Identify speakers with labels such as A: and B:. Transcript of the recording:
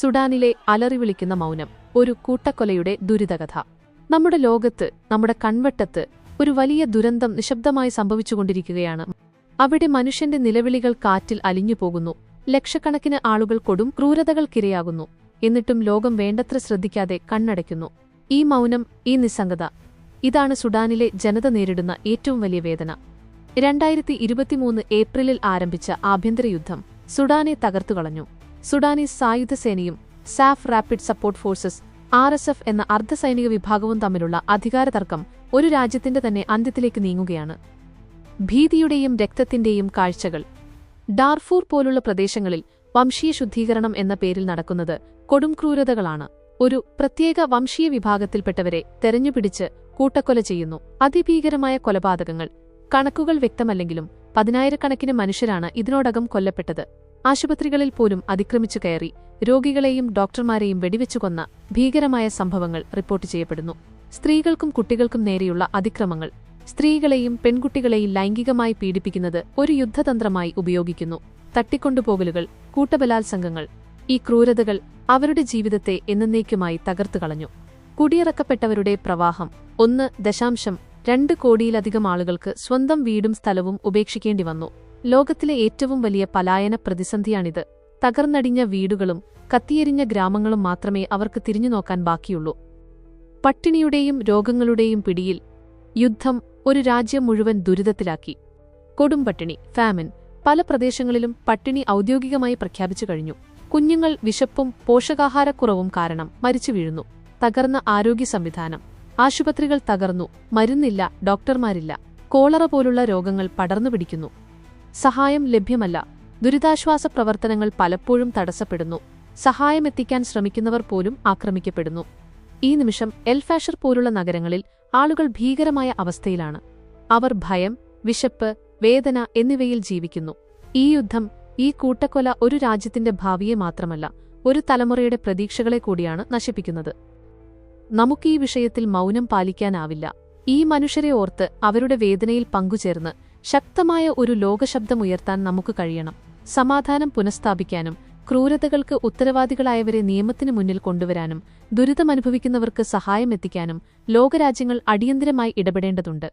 A: സുഡാനിലെ അലറി വിളിക്കുന്ന മൗനം ഒരു കൂട്ടക്കൊലയുടെ ദുരിതകഥ. നമ്മുടെ ലോകത്ത് നമ്മുടെ കൺവട്ടത്ത് ഒരു വലിയ ദുരന്തം നിശബ്ദമായി സംഭവിച്ചുകൊണ്ടിരിക്കുകയാണ്. അവിടെ മനുഷ്യന്റെ നിലവിളികൾ കാറ്റിൽ അലിഞ്ഞുപോകുന്നു ലക്ഷക്കണക്കിന് ആളുകൾ കൊടും ക്രൂരതകൾക്കിരയാകുന്നു. എന്നിട്ടും ലോകം വേണ്ടത്ര ശ്രദ്ധിക്കാതെ കണ്ണടയ്ക്കുന്നു. ഈ മൗനം ഈ നിസ്സംഗത ഇതാണ് സുഡാനിലെ ജനത നേരിടുന്ന ഏറ്റവും വലിയ വേദന. രണ്ടായിരത്തി ഇരുപത്തിമൂന്ന് ഏപ്രിലിൽ ആരംഭിച്ച ആഭ്യന്തര യുദ്ധം സുഡാനെ തകർത്തുകളഞ്ഞു. സുഡാനീസ് സായുധ സേനയും SAFF rapid support forces R S F എന്ന അർദ്ധസൈനിക വിഭാഗവും തമ്മിലുള്ള അധികാര തർക്കം ഒരു രാജ്യത്തിന്റെ തന്നെ അന്ത്യത്തിലേക്ക് നീങ്ങുകയാണ്. ഭീതിയുടെയും രക്തത്തിന്റെയും കാഴ്ചകൾ. ഡാർഫൂർ പോലുള്ള പ്രദേശങ്ങളിൽ വംശീയ ശുദ്ധീകരണം എന്ന പേരിൽ നടക്കുന്നത് കൊടുംക്രൂരതകളാണ് ഒരു പ്രത്യേക വംശീയ വിഭാഗത്തിൽപ്പെട്ടവരെ തെരഞ്ഞുപിടിച്ച് കൂട്ടക്കൊല ചെയ്യുന്നു. അതിഭീകരമായ കൊലപാതകങ്ങൾ. കണക്കുകൾ വ്യക്തമല്ലെങ്കിലും പതിനായിരക്കണക്കിന് മനുഷ്യരാണ് ഇതിനോടകം കൊല്ലപ്പെട്ടത്. ആശുപത്രികളിൽ പോലും അതിക്രമിച്ചു കയറി രോഗികളെയും ഡോക്ടർമാരെയും വെടിവെച്ചു കൊന്ന ഭീകരമായ സംഭവങ്ങൾ റിപ്പോർട്ട് ചെയ്യപ്പെടുന്നു. സ്ത്രീകൾക്കും കുട്ടികൾക്കും നേരെയുള്ള അതിക്രമങ്ങൾ സ്ത്രീകളെയും പെൺകുട്ടികളെയും ലൈംഗികമായി പീഡിപ്പിക്കുന്നത് ഒരു യുദ്ധതന്ത്രമായി ഉപയോഗിക്കുന്നു. തട്ടിക്കൊണ്ടുപോകലുകൾ കൂട്ടബലാത്സംഗങ്ങൾ ഈ ക്രൂരതകൾ അവരുടെ ജീവിതത്തെ എന്നേക്കുമായി തകർത്തുകളഞ്ഞു കുടിയിറക്കപ്പെട്ടവരുടെ പ്രവാഹം ഒന്ന് ദശാംശം രണ്ട് കോടിയിലധികം ആളുകൾക്ക് സ്വന്തം വീടും സ്ഥലവും ഉപേക്ഷിക്കേണ്ടി വന്നു. ലോകത്തിലെ ഏറ്റവും വലിയ പലായന പ്രതിസന്ധിയാണിത്. തകർന്നടിഞ്ഞ വീടുകളും കത്തിയെരിഞ്ഞ ഗ്രാമങ്ങളും മാത്രമേ അവർക്ക് തിരിഞ്ഞു നോക്കാൻ ബാക്കിയുള്ളൂ. പട്ടിണിയുടെയും രോഗങ്ങളുടെയും പിടിയിൽ യുദ്ധം ഒരു രാജ്യം മുഴുവൻ ദുരിതത്തിലാക്കി. കൊടുംപട്ടിണി ഫാമിൻ പല പ്രദേശങ്ങളിലും പട്ടിണി ഔദ്യോഗികമായി പ്രഖ്യാപിച്ചു കഴിഞ്ഞു. കുഞ്ഞുങ്ങൾ വിശപ്പും പോഷകാഹാരക്കുറവും കാരണം മരിച്ചു വീഴുന്നു. തകർന്ന ആരോഗ്യ സംവിധാനം. ആശുപത്രികൾ തകർന്നു. മരുന്നില്ല ഡോക്ടർമാരില്ല. കോളറ പോലുള്ള രോഗങ്ങൾ പടർന്നു പിടിക്കുന്നു. സഹായം ലഭ്യമല്ല. ദുരിതാശ്വാസ പ്രവർത്തനങ്ങൾ പലപ്പോഴും തടസ്സപ്പെടുന്നു. സഹായമെത്തിക്കാൻ ശ്രമിക്കുന്നവർ പോലും ആക്രമിക്കപ്പെടുന്നു. ഈ നിമിഷം എൽഫാഷർ പോലുള്ള നഗരങ്ങളിൽ ആളുകൾ ഭീകരമായ അവസ്ഥയിലാണ്. അവർ ഭയം വിശപ്പ് വേദന എന്നിവയിൽ ജീവിക്കുന്നു. ഈ യുദ്ധം ഈ കൂട്ടക്കൊല ഒരു രാജ്യത്തിന്റെ ഭാവിയെ മാത്രമല്ല ഒരു തലമുറയുടെ പ്രതീക്ഷകളെ കൂടിയാണ് നശിപ്പിക്കുന്നത്. നമുക്ക് ഈ വിഷയത്തിൽ മൗനം പാലിക്കാനാവില്ല. ഈ മനുഷ്യരെ ഓർത്ത് അവരുടെ വേദനയിൽ പങ്കുചേർന്ന് ശക്തമായ ഒരു ലോകശബ്ദമുയർത്താൻ നമുക്ക് കഴിയണം. സമാധാനം പുനഃസ്ഥാപിക്കാനും ക്രൂരതകൾക്ക് ഉത്തരവാദികളായവരെ നിയമത്തിനു മുന്നിൽ കൊണ്ടുവരാനും ദുരിതമനുഭവിക്കുന്നവർക്ക് സഹായമെത്തിക്കാനും ലോകരാജ്യങ്ങൾ അടിയന്തരമായി ഇടപെടേണ്ടതുണ്ട്.